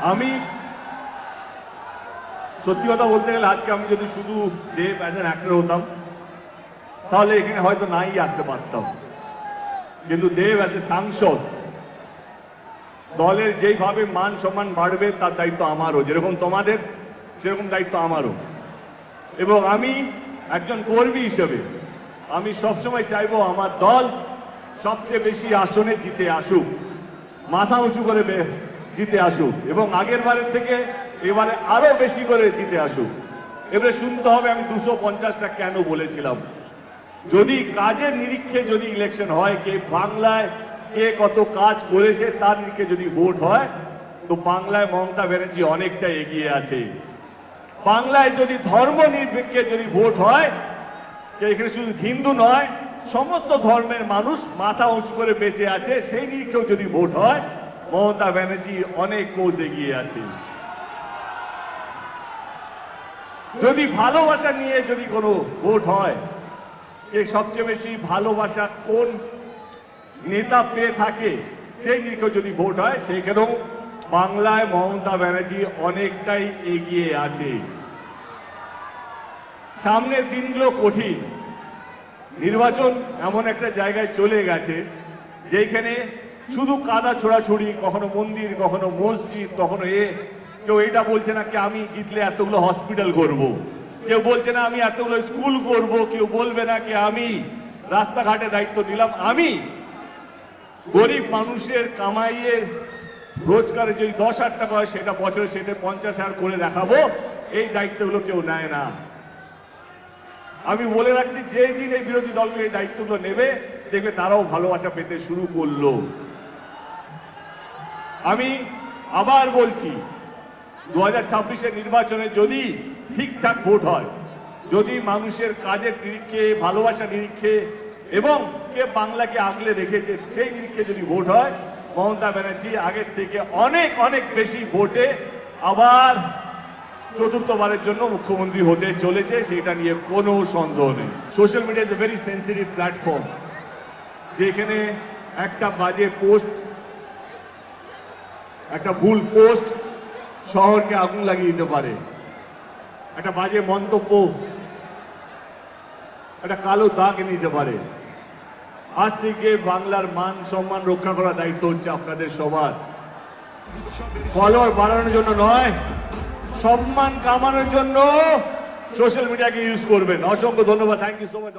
আমি সত্যি কথা বলতে গেলে আজকে আমি যদি শুধু দেব অ্যাজ অ্যান অ্যাক্টর হতাম, তাহলে এখানে হয়তো নাই আসতে পারতাম। কিন্তু দেব অ্যাজ এ সাংসদ, দলের যেইভাবে মান সম্মান বাড়বে তার দায়িত্ব আমারও। যেরকম তোমাদের, সেরকম দায়িত্ব আমারও। এবং আমি একজন কর্মী হিসেবে, আমি সবসময় চাইব আমার দল সবচেয়ে বেশি আসনে জিতে আসুক। মাথা উঁচু করে জিতে আসুক এবং আগের বারের থেকে এবারে আরও বেশি করে জিতে আসুক। এবারে শুনতে হবে আমি দুশো পঞ্চাশটা কেন বলেছিলাম। যদি কাজের নিরীক্ষে যদি ইলেকশন হয়, কে বাংলায় কে কত কাজ করেছে তার নিরীক্ষে যদি ভোট হয়, তো বাংলায় মমতা ব্যানার্জি অনেকটা এগিয়ে আছে। বাংলায় যদি ধর্ম নিরপেক্ষে যদি ভোট হয় এখানে শুধু হিন্দু নয়, সমস্ত ধর্মের মানুষ মাথা উঁচু করে বেঁচে আছে, সেই নিরীক্ষেও যদি ভোট হয় মমতা ব্যানার্জি অনেক কোচ এগিয়ে আছে। যদি ভালোবাসা নিয়ে যদি কোনো ভোট হয়, এ সবচেয়ে বেশি ভালোবাসা কোন নেতা পেয়ে থাকে, সেই দিকেও যদি ভোট হয়, সেখানেও বাংলায় মমতা ব্যানার্জি অনেকটাই এগিয়ে আছে। সামনের দিনগুলো কঠিন। নির্বাচন এমন একটা জায়গায় চলে গেছে যেখানে শুধু কাদা ছোড়াছুড়ি, কখনো মন্দির, কখনো মসজিদ, কখনো এ। কেউ এটা বলছে না কি আমি জিতলে এতগুলো হসপিটাল করব। কেউ বলছে না আমি এতগুলো স্কুল করব, কেউ বলবে না কি আমি রাস্তাঘাটে দায়িত্ব নিলাম, আমি। গরিব মানুষের কামাইয়ের রোজগারে যদি দশ হাজার টাকা হয়, সেটা বছরে সেটা পঞ্চাশ হাজার করে দেখাবো, এই দায়িত্বগুলো কেউ নেয় না। আমি বলে রাখছি যে দিন এই বিরোধী দলগুলো এই দায়িত্বগুলো নেবে, দেখবে তারাও ভালোবাসা পেতে শুরু করল। আমি আবার বলছি দু হাজার নির্বাচনে যদি ঠিকঠাক ভোট হয়, যদি মানুষের কাজের নিরীক্ষে ভালোবাসা নিরীক্ষে এবং কে বাংলাকে আগলে রেখেছে, সেই নিরীক্ষে যদি ভোট হয়, মমতা ব্যানার্জি আগের থেকে অনেক অনেক বেশি ভোটে আবার চতুর্থবারের জন্য মুখ্যমন্ত্রী হতে চলেছে, সেটা নিয়ে কোনো সন্দেহ নেই। Social media is a very sensitive platform যেখানে একটা বাজে পোস্ট একটা ভুল পোস্ট শহরকে আগুন লাগিয়ে দিতে পারে। একটা বাজে মন্তব্য একটা কালো দাগ এনে দিতে পারে। আজ থেকে বাংলার মান সম্মান রক্ষা করার দায়িত্ব হচ্ছে আপনাদের সবার। ফলোয়ার বাড়ানোর জন্য নয়, সম্মান কামানোর জন্য সোশ্যাল মিডিয়াকে ইউজ করবেন। অসংখ্য ধন্যবাদ। Thank you so much